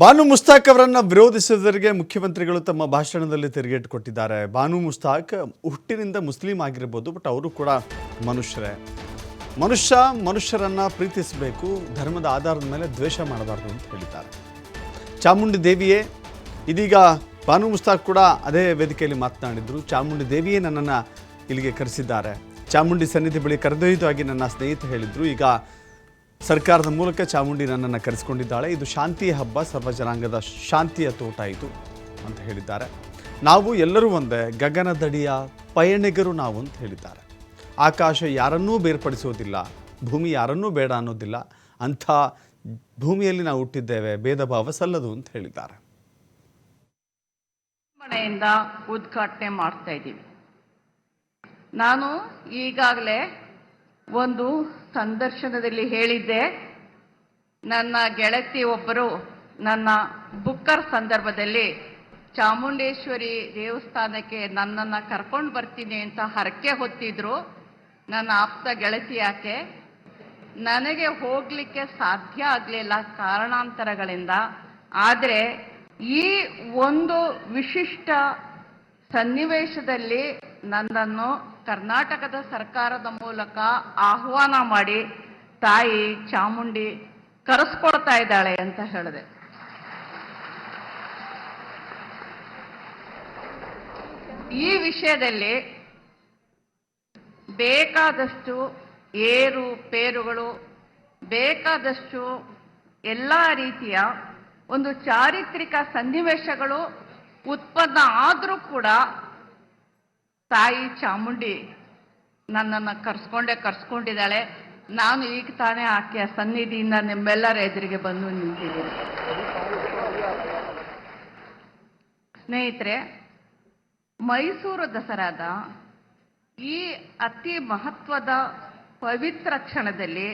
ಬಾನು ಮುಸ್ತಾಕ್ ಅವರನ್ನು ವಿರೋಧಿಸಿದವರಿಗೆ ಮುಖ್ಯಮಂತ್ರಿಗಳು ತಮ್ಮ ಭಾಷಣದಲ್ಲಿ ತಿರುಗೇಟು ಕೊಟ್ಟಿದ್ದಾರೆ. ಬಾನು ಮುಸ್ತಾಕ್ ಹುಟ್ಟಿನಿಂದ ಮುಸ್ಲಿಂ ಆಗಿರ್ಬೋದು, ಬಟ್ ಅವರು ಕೂಡ ಮನುಷ್ಯರೇ. ಮನುಷ್ಯ ಮನುಷ್ಯರನ್ನ ಪ್ರೀತಿಸಬೇಕು, ಧರ್ಮದ ಆಧಾರದ ಮೇಲೆ ದ್ವೇಷ ಮಾಡಬಾರ್ದು ಅಂತ ಹೇಳಿದ್ದಾರೆ. ಚಾಮುಂಡಿ ದೇವಿಯೇ, ಇದೀಗ ಬಾನು ಮುಸ್ತಾಕ್ ಕೂಡ ಅದೇ ವೇದಿಕೆಯಲ್ಲಿ ಮಾತನಾಡಿದ್ರು. ಚಾಮುಂಡಿ ದೇವಿಯೇ ನನ್ನನ್ನು ಇಲ್ಲಿಗೆ ಕರೆಸಿದ್ದಾರೆ. ಚಾಮುಂಡಿ ಸನ್ನಿಧಿ ಬಳಿ ಆಗಿ ನನ್ನ ಸ್ನೇಹಿತ ಹೇಳಿದ್ರು. ಈಗ ಸರ್ಕಾರದ ಮೂಲಕ ಚಾಮುಂಡಿ ನನ್ನನ್ನು ಕರೆಸಿಕೊಂಡಿದ್ದಾಳೆ. ಇದು ಶಾಂತಿಯ ಹಬ್ಬ, ಸರ್ವ ಜನಾಂಗದ ಶಾಂತಿಯ ತೋಟ ಇದು ಅಂತ ಹೇಳಿದ್ದಾರೆ. ನಾವು ಎಲ್ಲರೂ ಒಂದೇ ಗಗನದಡಿಯ ಪಯಣಿಗರು ನಾವು ಅಂತ ಹೇಳಿದ್ದಾರೆ. ಆಕಾಶ ಯಾರನ್ನೂ ಬೇರ್ಪಡಿಸೋದಿಲ್ಲ, ಭೂಮಿ ಯಾರನ್ನೂ ಬೇಡ ಅನ್ನೋದಿಲ್ಲ. ಅಂಥ ಭೂಮಿಯಲ್ಲಿ ನಾವು ಹುಟ್ಟಿದ್ದೇವೆ, ಭೇದ ಭಾವ ಸಲ್ಲದು ಅಂತ ಹೇಳಿದ್ದಾರೆ. ಮನೆಯಿಂದ ಉದ್ಘಾಟನೆ ಮಾಡ್ತಾ ಇದ್ದೀವಿ. ನಾನು ಈಗಾಗಲೇ ಒಂದು ಸಂದರ್ಶನದಲ್ಲಿ ಹೇಳಿದ್ದೆ, ನನ್ನ ಗೆಳತಿ ಒಬ್ಬರು ನನ್ನ ಬುಕ್ಕರ್ ಸಂದರ್ಭದಲ್ಲಿ ಚಾಮುಂಡೇಶ್ವರಿ ದೇವಸ್ಥಾನಕ್ಕೆ ನನ್ನನ್ನು ಕರ್ಕೊಂಡು ಬರ್ತೀನಿ ಅಂತ ಹರಕೆ ಹೊತ್ತಿದ್ರು. ನನ್ನ ಆಪ್ತ ಗೆಳತಿ ಯಾಕೆ? ನನಗೆ ಹೋಗಲಿಕ್ಕೆ ಸಾಧ್ಯ ಆಗಲಿಲ್ಲ ಕಾರಣಾಂತರಗಳಿಂದ. ಆದರೆ ಈ ಒಂದು ವಿಶಿಷ್ಟ ಸನ್ನಿವೇಶದಲ್ಲಿ ನನ್ನನ್ನು ಕರ್ನಾಟಕದ ಸರ್ಕಾರದ ಮೂಲಕ ಆಹ್ವಾನ ಮಾಡಿ ತಾಯಿ ಚಾಮುಂಡಿ ಕರೆಸ್ಕೊಡ್ತಾ ಇದ್ದಾಳೆ ಅಂತ ಹೇಳಿದೆ. ಈ ವಿಷಯದಲ್ಲಿ ಬೇಕಾದಷ್ಟು ಏರು, ಪೇರುಗಳು, ಬೇಕಾದಷ್ಟು ಎಲ್ಲ ರೀತಿಯ ಒಂದು ಚಾರಿತ್ರಿಕ ಸನ್ನಿವೇಶಗಳು ಉತ್ಪನ್ನ ಆದರೂ ಕೂಡ ತಾಯಿ ಚಾಮುಂಡಿ ನನ್ನನ್ನು ಕರ್ಸ್ಕೊಂಡೇ ಕರ್ಸ್ಕೊಂಡಿದ್ದಾಳೆ. ನಾನು ಈಗ ತಾನೇ ಆಕೆಯ ಸನ್ನಿಧಿಯಿಂದ ನಿಮ್ಮೆಲ್ಲರ ಎದುರಿಗೆ ಬಂದು ನಿಂತಿದ್ದೀನಿ. ಸ್ನೇಹಿತರೆ, ಮೈಸೂರು ದಸರಾದ ಈ ಅತಿ ಮಹತ್ವದ ಪವಿತ್ರ ಕ್ಷಣದಲ್ಲಿ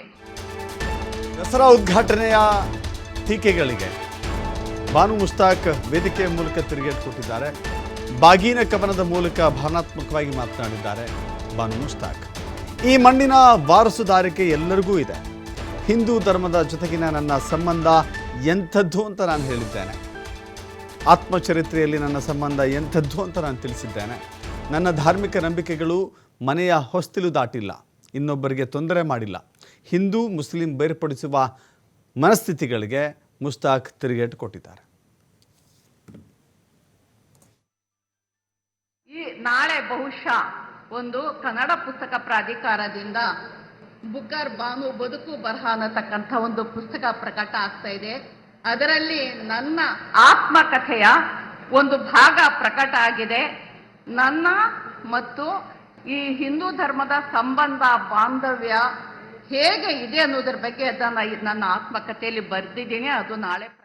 ದಸರಾ ಉದ್ಘಾಟನೆಯ ಟೀಕೆಗಳಿಗೆ ಬಾನು ಮುಸ್ತಾಕ್ ವೇದಿಕೆಯ ಮೂಲಕ ತಿರುಗೇಟ್ ಕೊಟ್ಟಿದ್ದಾರೆ ಬಾಗೀನ ಕವನದ ಮೂಲಕ ಭಾವನಾತ್ಮಕವಾಗಿ ಮಾತನಾಡಿದ್ದಾರೆ ಬಾನು ಮುಸ್ತಾಕ್. ಈ ಮಣ್ಣಿನ ವಾರಸುದಾರಿಕೆ ಎಲ್ಲರಿಗೂ ಇದೆ. ಹಿಂದೂ ಧರ್ಮದ ಜೊತೆಗಿನ ನನ್ನ ಸಂಬಂಧ ಎಂಥದ್ದು ಅಂತ ನಾನು ಹೇಳಿದ್ದೇನೆ. ಆತ್ಮಚರಿತ್ರೆಯಲ್ಲಿ ನನ್ನ ಸಂಬಂಧ ಎಂಥದ್ದು ಅಂತ ನಾನು ತಿಳಿಸಿದ್ದೇನೆ. ನನ್ನ ಧಾರ್ಮಿಕ ನಂಬಿಕೆಗಳು ಮನೆಯ ಹೊಸ್ತಿಲು ದಾಟಿಲ್ಲ. ಇನ್ನೊಬ್ಬರಿಗೆ ತೊಂದರೆ ಮಾಡಿಲ್ಲ. ಹಿಂದೂ, ಮುಸ್ಲಿಂ ಬೇರ್ಪಡಿಸುವ ಮನಸ್ಥಿತಿಗಳಿಗೆ ಮುಸ್ತಾಕ್ ತಿರುಗೇಟು ಕೊಟ್ಟಿದ್ದಾರೆ. ನಾಳೆ ಬಹುಶಃ ಒಂದು ಕನ್ನಡ ಪುಸ್ತಕ ಪ್ರಾಧಿಕಾರದಿಂದ ಬುಕ್ಕರ್ ಬಾನು ಬದುಕು ಬರಹ ಅನ್ನತಕ್ಕಂಥ ಒಂದು ಪುಸ್ತಕ ಪ್ರಕಟ ಆಗ್ತಾ ಇದೆ. ಅದರಲ್ಲಿ ನನ್ನ ಆತ್ಮಕಥೆಯ ಒಂದು ಭಾಗ ಪ್ರಕಟ ಆಗಿದೆ. ನನ್ನ ಮತ್ತು ಈ ಹಿಂದೂ ಧರ್ಮದ ಸಂಬಂಧ, ಬಾಂಧವ್ಯ ಹೇಗೆ ಇದೆ ಅನ್ನೋದ್ರ ಬಗ್ಗೆ ಅದನ್ನ ನನ್ನ ಆತ್ಮಕಥೆಯಲ್ಲಿ ಬರೆದಿದ್ದೀನಿ. ಅದು ನಾಳೆ